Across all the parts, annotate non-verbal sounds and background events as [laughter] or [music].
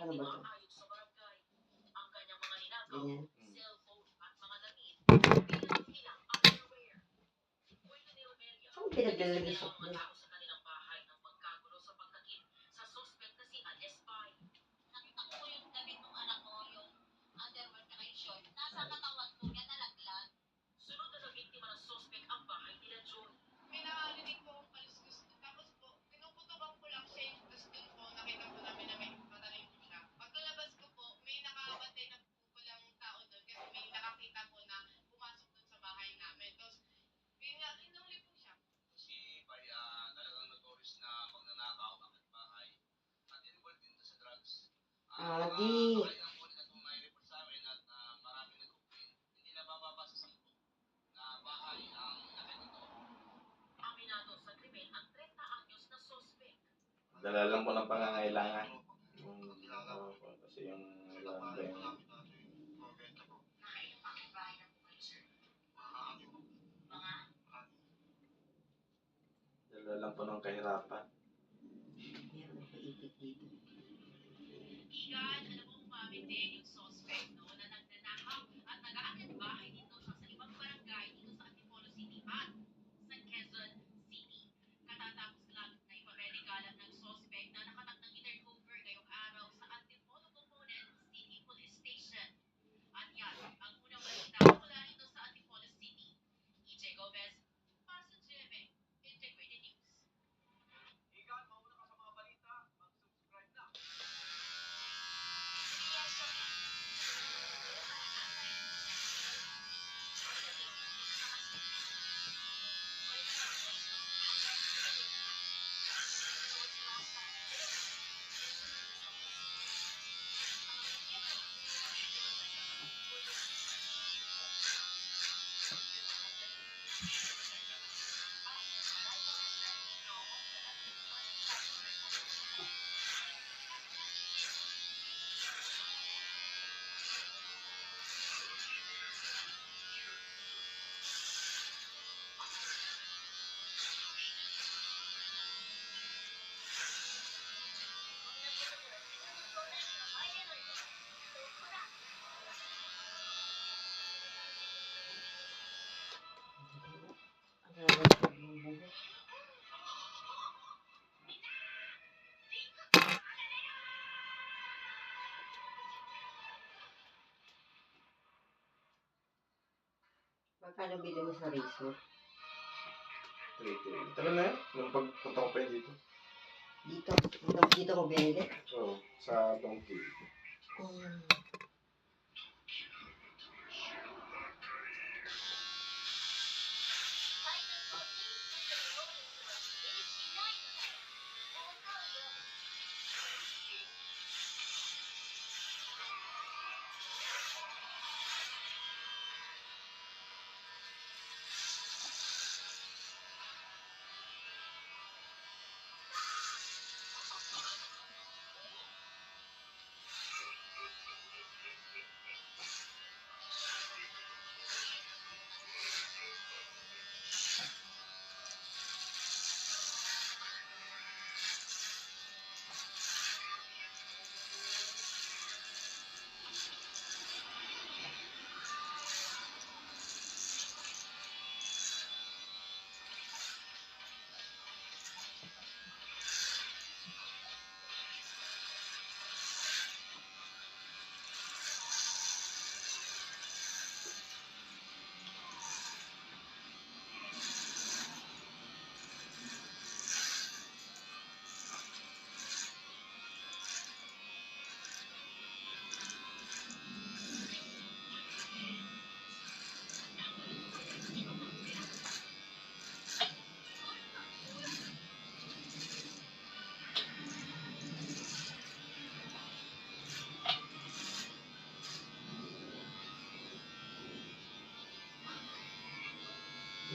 Ano ba to? Maaayos sa barangay. Ang kanyang mga ninakaw, Ganyan. cellphone at mga damit, [laughs] bilang ilang underwear. Kwento ni Romelia, Saan pinaglalagay sa ang yun nga, inuli po siya. si Pai ah, talagang notorious na magnanakaw ang bahay at involved din sa drugs. Ah, mga di. bahay ng huli na tumay report sa amin at ah, maraming nag-complain, hindi na bababa sa sampu na bahay ang nakikita. Aminado sa krimen ang 30 anyos na suspect. Dala lang po ng pangangailangan. Yung, ano po, kasi yung ba yung Nakailang bahay na po kayo, sir. Mga dala lang po ng kahirapan. Meron na paipit dito. Igan, alam mo umamit din yung suspect no, na nagnanakaw at nag-aakyat bahay Magkano bili mo sa razor? 3 Tagal na yun. Nung pagpunta ko pa yun dito. Dito. Dito, dito ko binili. Oo, sa Donkey. Um,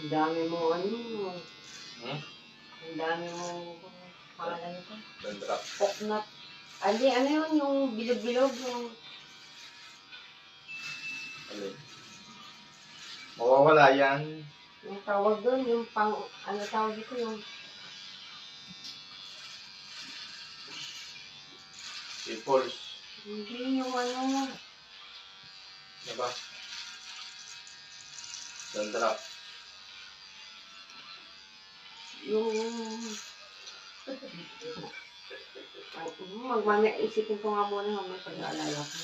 ang dami mo ano. Hmm? Ang dami mo pangalan ko. Dandruff. Poknat. Ali, ano yun? Yung bilog-bilog. Yung Alin? Mawawala yan. Yung tawag doon, yung pang, ano tawag dito, yung, Pimples. Hindi yung ano. Ano ba? Yung... Ay, magmamaya, isipin ko nga muna mamaya pag-aalala ko.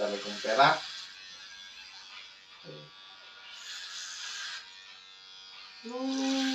Dami kong pera. Yung...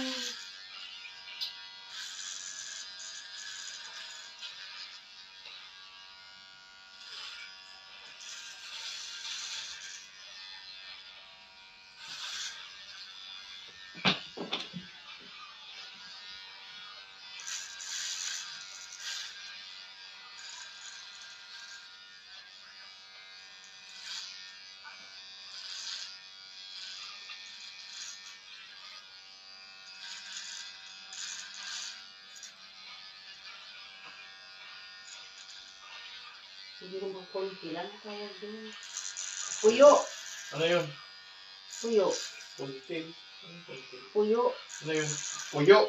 Hindi naman konti lang tawag doon. Puyo! Ano yun? Puyo. Puntil? Puyo. Ano yun? Puyo.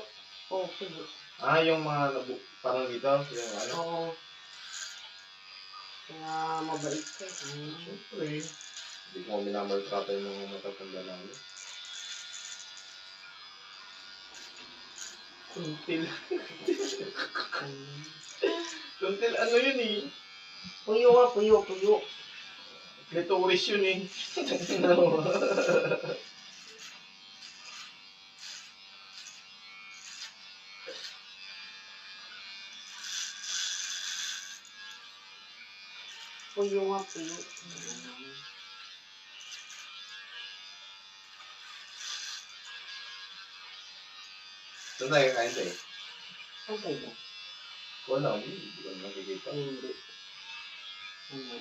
Oh, puyo. Ah, yung mga nabu... Parang dito. Yung ano. Oo. Kaya mabait ka. eh. Siyempre. Hindi ko minamaltrato yung mga matatanda namin. Kuntil. Mm. [laughs] [laughs] Kuntil, ano yun eh? Puyo nga, puyo, puyo. Clitoris yun eh. ano? Puyo nga, puyo. Mm. Saan tayo kain tayo? Saan kayo? Wala, hindi ko nakikita. Hindi. Ano?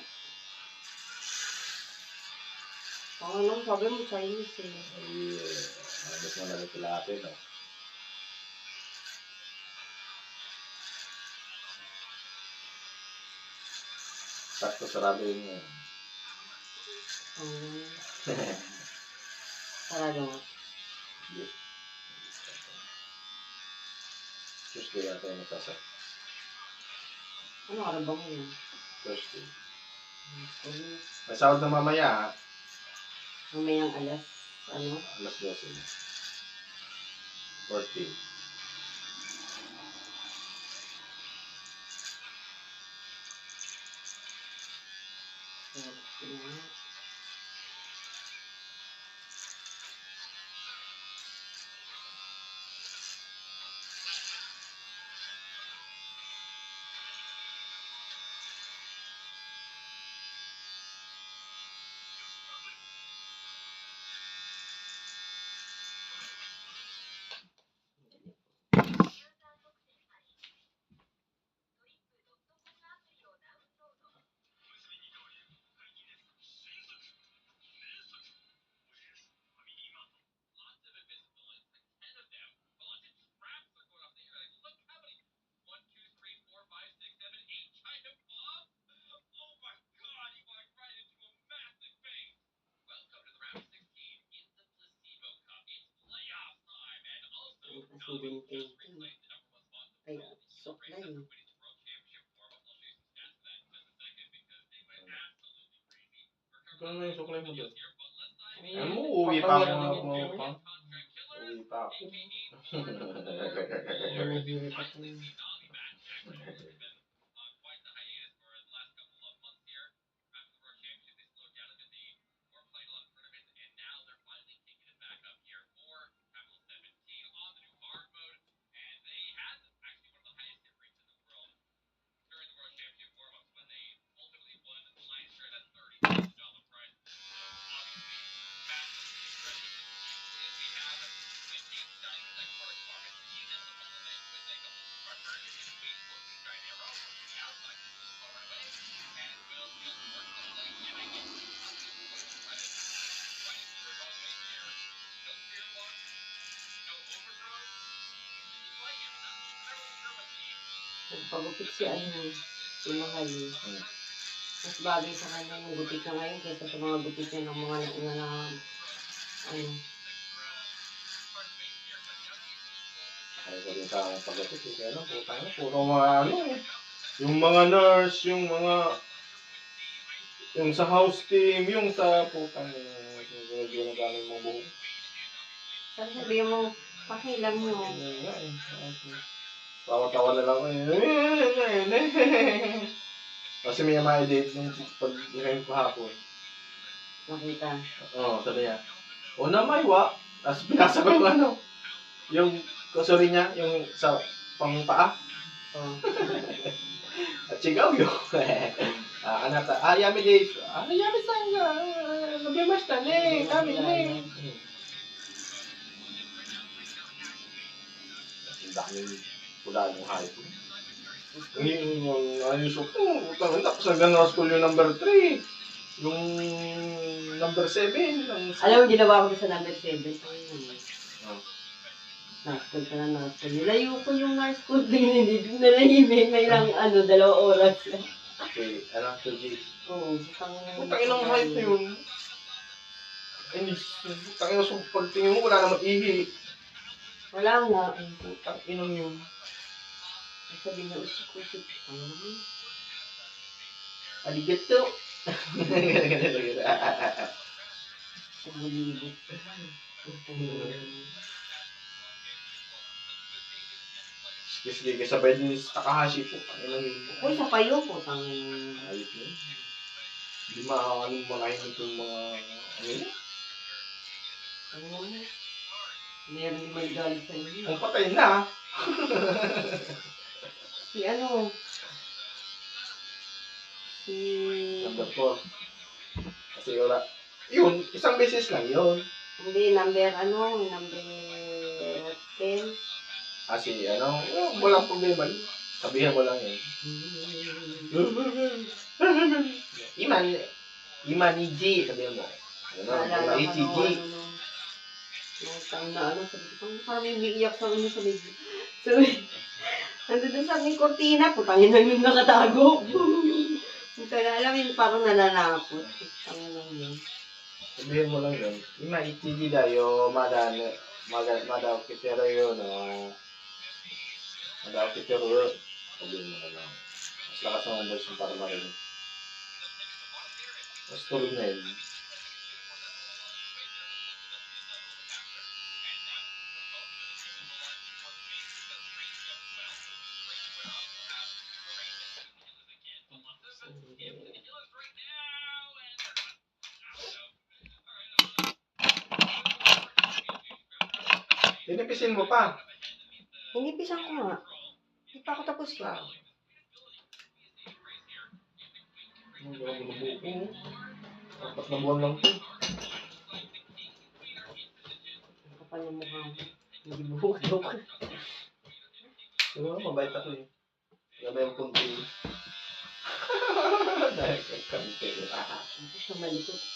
Ang alam, sabi mo Chinese eh. Ay, halos mo na sila ate, no? Sakto sarado yun yun. Um, sarado nga. Tuesday yata yung nasasak. Ano araw ba ngayon? Thursday. May sahod na mamaya, mamayang alas, ano? Alas 12. 14. A second because they went absolutely crazy. We're Ikaw na yung suklay mo videos doon. here, but let's dive Ay, in. Ano mo, uwi pa ako Papawala mga din mga yun. pang. Contract killers, Uwi pa ako. aka Born Ano, hirap ako Nagpagupit si ano, si Mahal. eh. Hmm. Mas bagay sa kanya yung gupit na ngayon kaysa sa mga gupit niya ng mga nauna na ano. Rin sa akin pagdating. eh. Kaya lang, ina, puro mga ano eh. Yung mga nurse, yung mga yung sa house team, yung sa putang ina, yung gamit mo buhok. Sabi sabihin mo, pakilam mo. Yun nga eh. Tawa-tawa na lang eh. Kasi may mga date nung pag ngayon kahapon. Nakita. Oo, oh, sabi niya. O na may wa. Tapos binasa ko yung ano. Yung kusuri niya, yung sa pangpaa. Oh. At sigaw yun. [laughs] Ah, anata, ah, yami date. Ah, yami sanga. Nabiyamasta ne. Kami ne. Ang daming pula yung hype. Yung, yung, ano yung suko, utang, tapos hanggang na school yung number 3. Yung number 7. Yung, Alam mo, ginawa ko sa number 7. Oh. Nurse ka na nurse school. Nilayo ko yung nurse school din. Hindi na nahimik. May lang, ano, dalawang oras. Okay, ano, 2G. Oo. Putang Putang inang hype na yun. Ay, putang inang so, pagtingin mo, wala naman ihi. Wala nga. Putang inang yun. Ay, sabi na, usik-usik. Ano naman? Aligato. Pagbulibo. Sige, sige, sabay din sa Takahashi po. Putang inang yun. Uy, sa payo po. Tang... Ayos yun. Hindi makakaano makahimik yung mga, ano yun? Ano naman? Meron din may galit sa inyo. Ang patay na. [laughs] Si ano? Si... Number 4. Kasi wala. Yun, isang beses lang yun. Hindi, number ano? Number 10. Ah, si ano, oh, walang problema. Sabihan mo lang yun. [laughs] Iman, Iman G, sabihan mo. Ano, Iman ko G. ano, time na ano, sabi ko, "Parang- may umiiyak sa ano sa medyo. Sabi, [laughs] nandun doon sa aming kortina, putangin na yung nakatago. [laughs] Ito na, alam yun, parang nananakot. Putangin na yun. Sabihan mo lang yun. Iman G dayo, madan, madan, madaw kitero yun, no. Madaw kitero yun. Sabihan mo na lang. Mas lakas ng voice mo para marinig. Mas tulog na yun. Pa. Hinipisan ko nga. Hindi pa ako tapos yan. Ang gawin mo buko. Apat na buwan lang to. Ang kapal ng mukha mo. Hindi buhok joke. Siguro mabait ako eh. Gabi ang punti. Dahil kay kante. Ako siya malikot.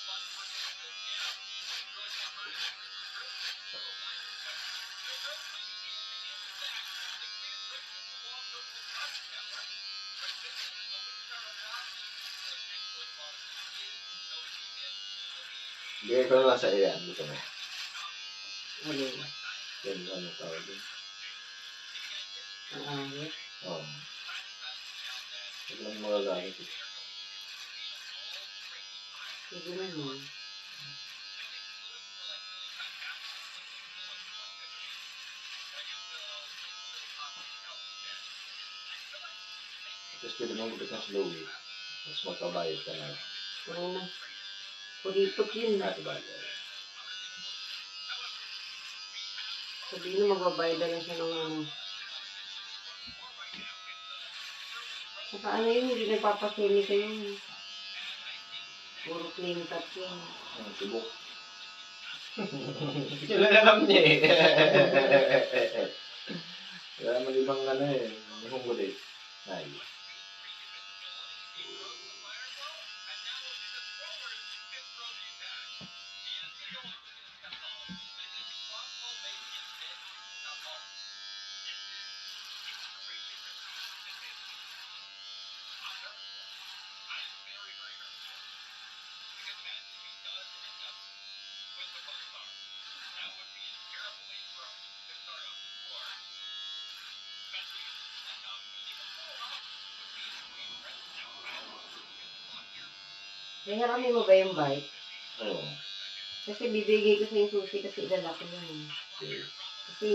Bigay ko na lang sa iyan. Dito na. Ano? Yan, ano tawag din. Ang angit. Oo. Huwag lang magagamit eh. Sige naman. Tapos pwede mong gupit ng slowly. Tapos magpabayad ka na. Ano na. Kuripot yun. Ah, diba? Sabihin na magbabayad na lang siya ng ano. Saka ano yun, hindi nagpapakini kayo. Puro clean cut yun. [laughs] Ang tibok. Kailan alam niya eh. [laughs] Kaya naman ibang ano eh. Nihongo din. Ay. Hihiramin mo ba yung bike? Oo. Kasi bibigay ko sa yung susi kasi ilalaki yun. Okay. Kasi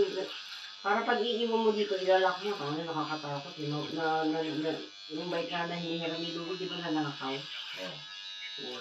para pag iiwan mo dito, ilalaki mo. Kaya nakakatakot. You know, na, na, na, yung bike na na hinihiram yung lugo, di ba nanakaw? Oo. Oo.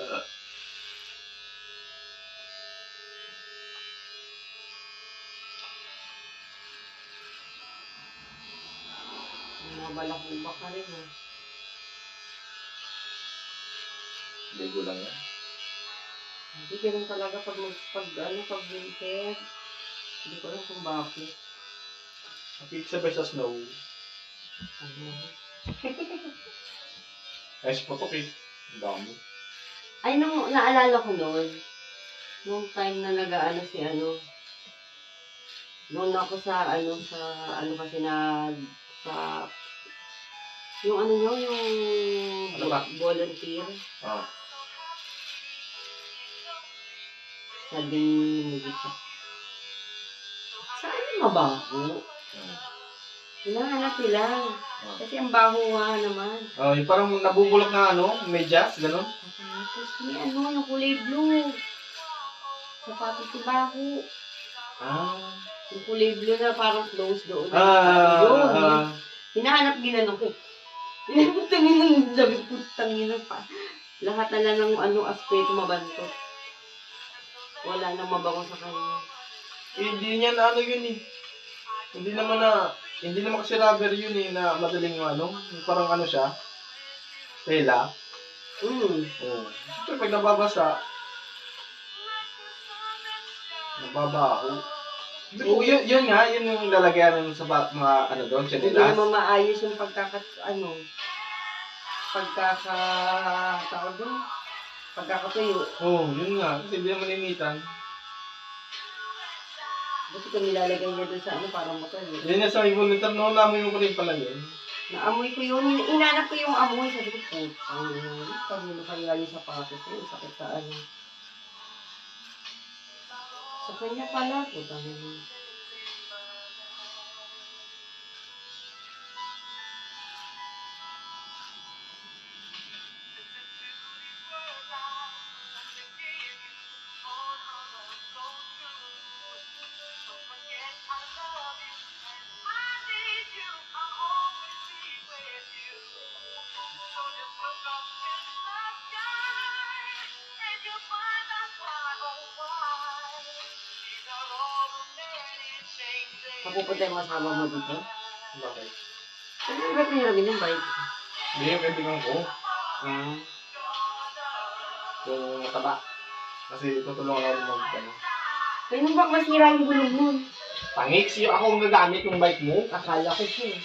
Yung Mga balakubak ka rin, ha? Ligo lang yan. Hindi ganun talaga pag, pag, ano, pag winter. Hindi ko alam kung bakit. Nakikisabay sa snow. Ano? Ay, si Potok eh. Ang dami. Ay, nung naalala ko noon, nung time na nag-ano si ano, noon ako sa, ano, sa, ano kasi na, sa, yung ano nyo, yung Ano ba? volunteer, Ah. sabi ni Mugita. Saan yung mabaho? Hmm. Hinahanap nila. Ah. Kasi ang baho nga naman. Oh, yung parang nabubulok na ano, medyas, gano'n. Tapos may ano, yung kulay blue. Sapatos si baho. Ah. Yung kulay blue na parang close doon. Ah. Yun. ah. Hinahanap ginano ko. Putangin ng sabi ko, putangin pa. Lahat na lang ng ano, aspeto mabantot. Wala nang mabango sa kanya. Eh, hindi niya na ano yun eh. Hindi naman na, hindi naman kasi rubber yun eh, na madaling ano, parang ano siya, tela. Mm. Oo. Siyempre pag nababasa, nababaho. Oo, yun, yun nga, yun yung lalagyan ng sa ba- mga ano doon, Hindi chinilas. naman maayos yung pagkakat, ano, pagkaka, tawag doon, pagkakatuyo. Oo, yun nga, kasi hindi naman initan. Buti ko nilalagay niya doon sa ano, parang motor. Eh. Yan nga sa volunteer, no, namoy mo ko rin pala yun. Naamoy ko yun, in- inanap ko yung amoy, sabi ko, putang ina, sabi mo kaya yung sapatos ko, sakit sa ano. Sa kanya pala, putang ina. Kasama mo dito. Bakit? Ano ba piniramin yung bike? Hindi yung kaibigan ko, Ah. yung mataba. Kasi tutulungan ako mag, ano. Kaya nung bak masira yung gulong mo. Pangix, yung ako ang gagamit yung bike mo. Akala ko siya. eh.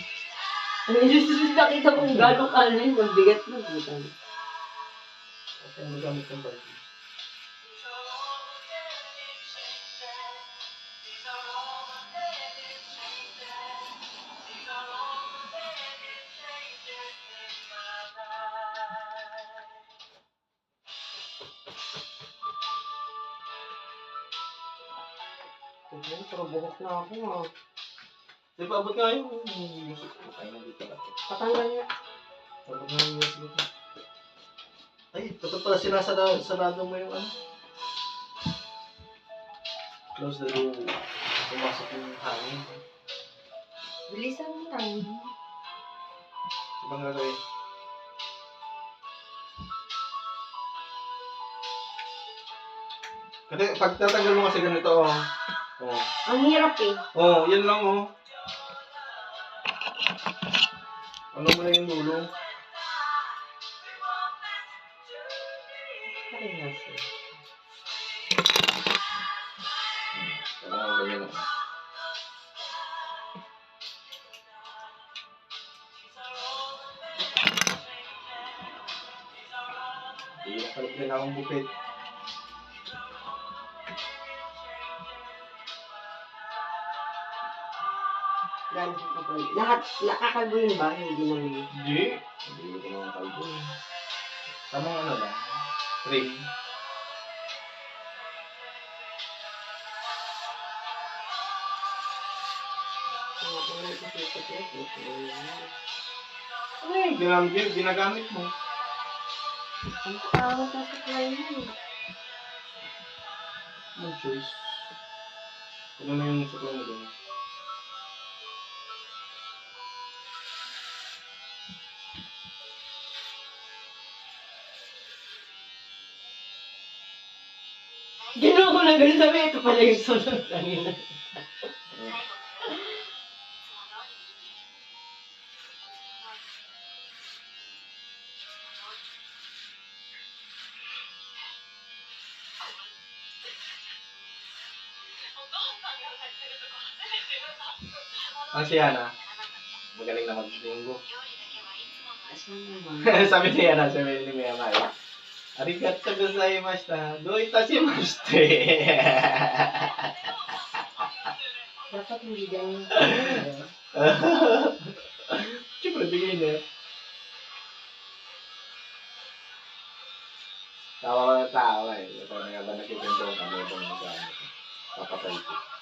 Nakita kong gano'ng kala yung mabigat na. Ako ang gagamit yung bike buhok na ako ah. Di ba, abot nga yung music ko. Ay, nandito na. Patanggal niya. Abot nga yung music ko. Ay, ito pala sinasarado sarado mo yung ano. Close the door. Pumasok yung hangin. Bilisan mo tayo. Ibang gagawin. Kasi pag tatanggal mo kasi ganito, oh. Oh. Ang hirap eh. Oh, yan lang oh. Ano mo na yung dulo? Ano nga siya? Ano nga Hirap ka rin akong bukit. La- kakalbuhin ba? Hindi naman. Hindi. Hindi ko naman kalbo. Tamang ano lang. Trim. Sa yung ginamit, ginagamit mo? Ang tawag sa supply mo. No choice. Ano na yung supply mo na ganun sabi, ito pala yung sunod. Ang si Yana. Magaling na mag-linggo. [laughs] Sabi ni Yana, sabi ni Miyama eh. Arigato gozaimashita. Do itashimashite. Dapat hindi ganun. Siyempre, bigay na. Tawa ko ng tawa eh. Ito na nga ba nakikita ko kami itong sa ano. Papatay ko.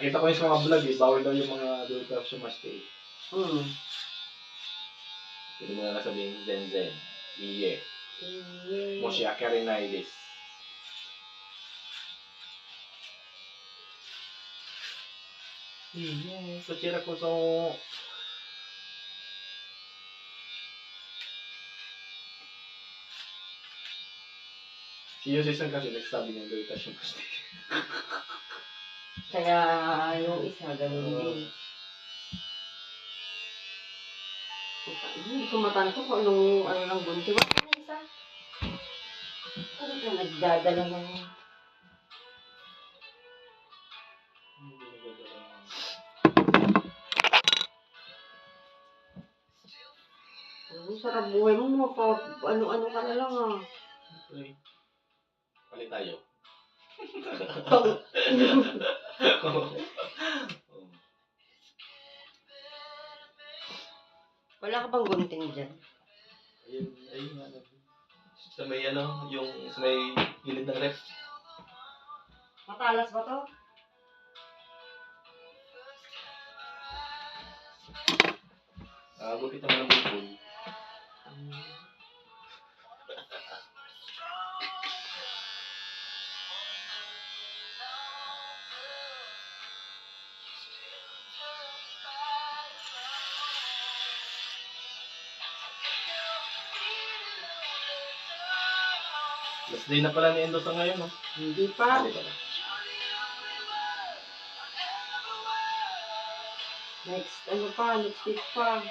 Nakita ko yung sa mga vlog eh, bawal daw yung mga dual caption mas tape. Hmm. Pwede mo na lang Zen Zen. Iye. Iye. Moshiaka Rinaides. Iye. So, tira ko sa... Si Yosei-san kasi nagsabi ng dual [laughs] caption. Kaya yung isa, ganun din. Hindi ko matanto kung anong ano ng bunti. Wala na isa. Ano ka nagdadala ng... Ang sarap buhay mo, mapa, ano-ano ka na lang ah. Okay. Palit tayo. [laughs] Wala ka bang gunting dyan? Ayun, ayun nga. Sa may ano, yung sa may gilid ng ref. Matalas ba to? Ah, gupit naman ng bulbul. Last day na pala ni Endo sa ngayon, no? Hindi pa. Hindi pala. Next, ano pa, next week pa.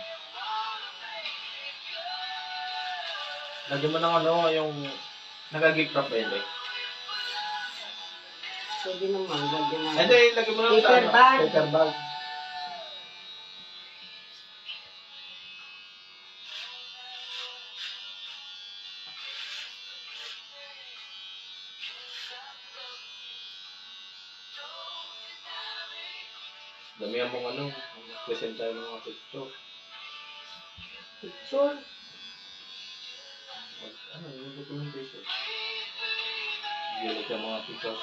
Lagyan mo ng ano, yung nagagig yun, eh? Pwede naman, lagyan natin. Hindi, lagyan mo sa Paper ano, bag. Paper bag. Mong ano, present tayo ng mga picture. Picture. Mag, ano, yung documentation. Gilid yung mga pictures.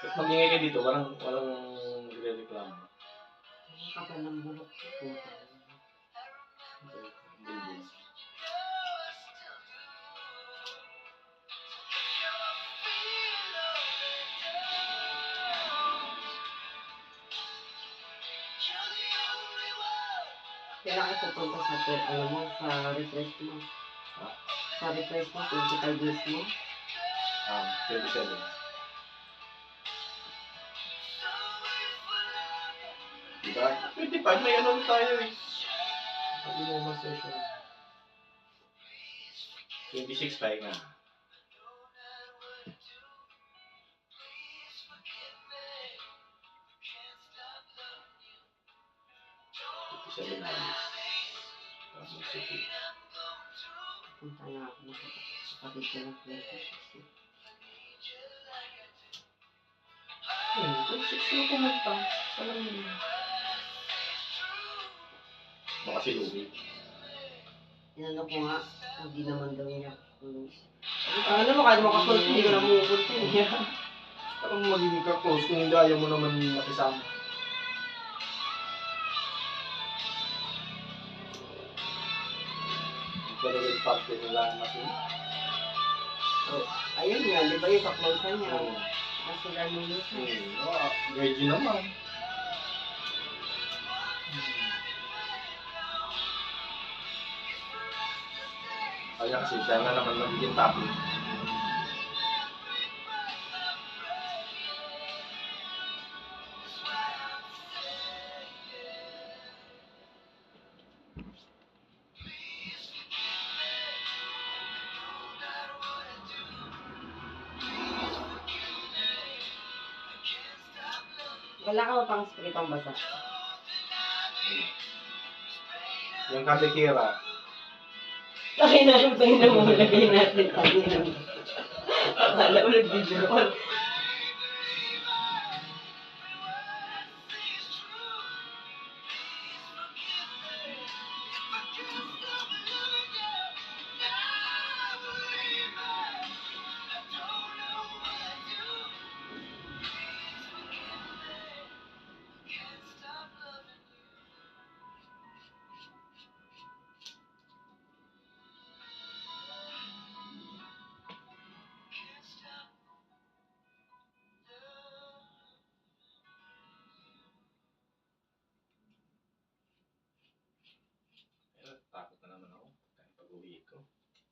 Magingay ka dito, walang, walang nagre-reklamo. Kapal ng ko. Bulbul. Kailangan ka pupunta sa, ano mo, sa refresh mo. Sa refresh mo, 25 days mo. Um, 27. 25, may ano tayo eh. Ba session? 26 tayo nga. Fifty-seven hours. Tapos mag-city. Punta na ako sa kapatid ko ng 26. Hmm, 26 na pumunta. Yun? Baka si Louie. Inano ko nga, hindi naman daw niya close. Ano mo, kahit makasunod, hindi ka na mumupunta [laughs] niya. Parang magiging ka-close kung hindi ayaw mo naman makisama. Pero with party nila mas yun. Ayun nga, di ba yung kaklose niya? Kasi ganun yun siya. Hmm, ah, Reggie naman. Kaya kasi siya nga naman magiging topic. Wala ka ba pang spray pang basa? Yung kadekira, Laki na yung tayo na mo, lagay natin. Mo. Akala mo nag-video.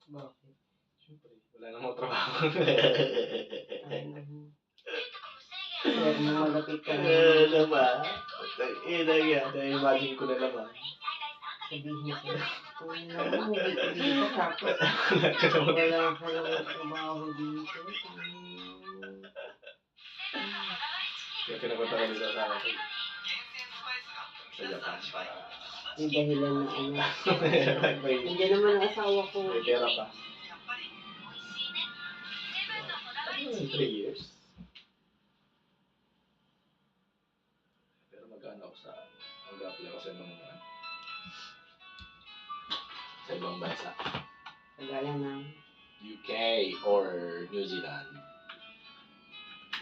Bakit? Siyempre, wala namang [laughs] trabaho. Sir, malapit ka na. Ano ba? Ina yan. Na-imagine ko na naman. Sabihin sa'yo. Uy, naku, dito tapos. Wala ka naman trabaho dito. Kaya pinapunta ko sa akin. Sa Japan para May dahilan na ano. [laughs] Hindi naman ang asawa ko. may pera pa. In three years. Pero mag-ano ako sa mag-apply ako sa ibang sa ibang bansa. Kagaya ng UK or New Zealand.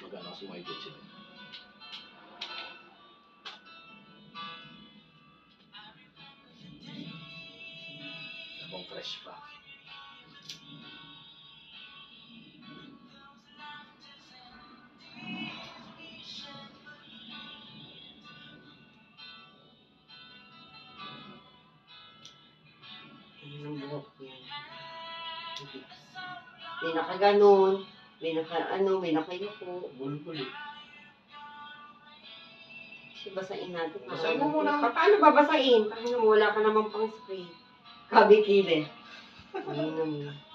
Mag-ano ako sa mga agency. Fresh pa. ano ng buhok niya. May nakaganon, may naka ano, may nakayuko. Bulbul eh. Basain natin. Basahin mo muna. Pa- Paano babasain? Paano mo, wala ka naman pang spray. Kabi kile. Ano naman.